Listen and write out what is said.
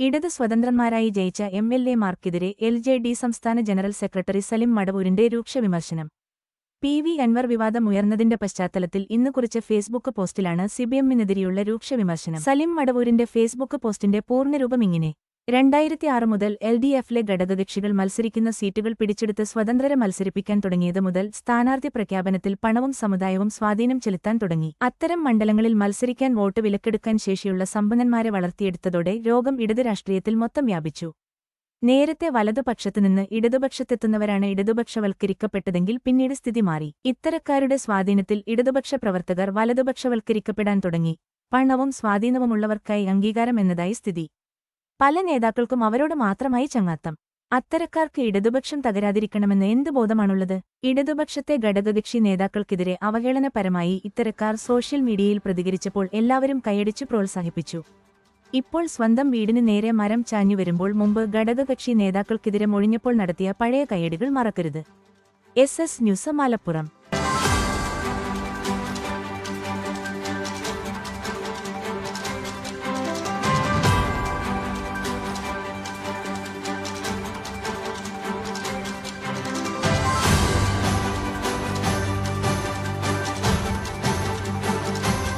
ഇടത് സ്വതന്ത്രന്മാരായി ജയിച്ച എം എൽ എമാർക്കെതിരെ എൽ ജെ ഡി സംസ്ഥാന ജനറൽ സെക്രട്ടറി സലിം മടവൂരിന്റെ രൂക്ഷ വിമർശനം. പി വി അൻവർ വിവാദം ഉയർന്നതിന്റെ പശ്ചാത്തലത്തിൽ ഇന്ന് കുറിച്ച ഫേസ്ബുക്ക് പോസ്റ്റിലാണ് സിബിഎമ്മിനെതിരെയുള്ള രൂക്ഷ വിമർശനം. സലിം മടവൂരിന്റെ ഫേസ്ബുക്ക് പോസ്റ്റിന്റെ പൂർണരൂപം ഇങ്ങനെ. രണ്ടായിരത്തി ആറ് മുതൽ എൽ ഡി എഫിലെ ഘടകകക്ഷികൾ മത്സരിക്കുന്ന സീറ്റുകൾ പിടിച്ചെടുത്ത് സ്വതന്ത്രരെ മത്സരിപ്പിക്കാൻ തുടങ്ങിയത് മുതൽ സ്ഥാനാർത്ഥി പ്രഖ്യാപനത്തിൽ പണവും സമുദായവും സ്വാധീനം ചെലുത്താൻ തുടങ്ങി. അത്തരം മണ്ഡലങ്ങളിൽ മത്സരിക്കാൻ വോട്ട് വിലക്കെടുക്കാൻ ശേഷിയുള്ള സമ്പന്നന്മാരെ വളർത്തിയെടുത്തതോടെ രോഗം ഇടത് രാഷ്ട്രീയത്തിൽ മൊത്തം വ്യാപിച്ചു. നേരത്തെ വലതുപക്ഷത്തുനിന്ന് ഇടതുപക്ഷത്തെത്തുന്നവരാണ് ഇടതുപക്ഷവൽക്കരിക്കപ്പെട്ടതെങ്കിൽ പിന്നീട് സ്ഥിതി മാറി. ഇത്തരക്കാരുടെ സ്വാധീനത്തിൽ ഇടതുപക്ഷ പ്രവർത്തകർ വലതുപക്ഷവൽക്കരിക്കപ്പെടാൻ തുടങ്ങി. പണവും സ്വാധീനവുമുള്ളവർക്കായി അംഗീകാരം എന്നതായി സ്ഥിതി. പല നേതാക്കൾക്കും അവരോട് മാത്രമായി ചങ്ങാത്തം. അത്തരക്കാർക്ക് ഇടതുപക്ഷം തകരാതിരിക്കണമെന്ന് എന്ത് ബോധമാണുള്ളത്? ഇടതുപക്ഷത്തെ ഘടകകക്ഷി നേതാക്കൾക്കെതിരെ അവഹേളനപരമായി ഇത്തരക്കാർ സോഷ്യൽ മീഡിയയിൽ പ്രതികരിച്ചപ്പോൾ എല്ലാവരും കൈയടിച്ചു പ്രോത്സാഹിപ്പിച്ചു. ഇപ്പോൾ സ്വന്തം വീടിന് നേരെ മരം ചാഞ്ഞു വരുമ്പോൾ മുമ്പ് ഘടകകക്ഷി നേതാക്കൾക്കെതിരെ മൊഴിഞ്ഞപ്പോൾ നടത്തിയ പഴയ കൈയടികൾ മറക്കരുത്. എസ്. എസ്. ന്യൂസ് മലപ്പുറം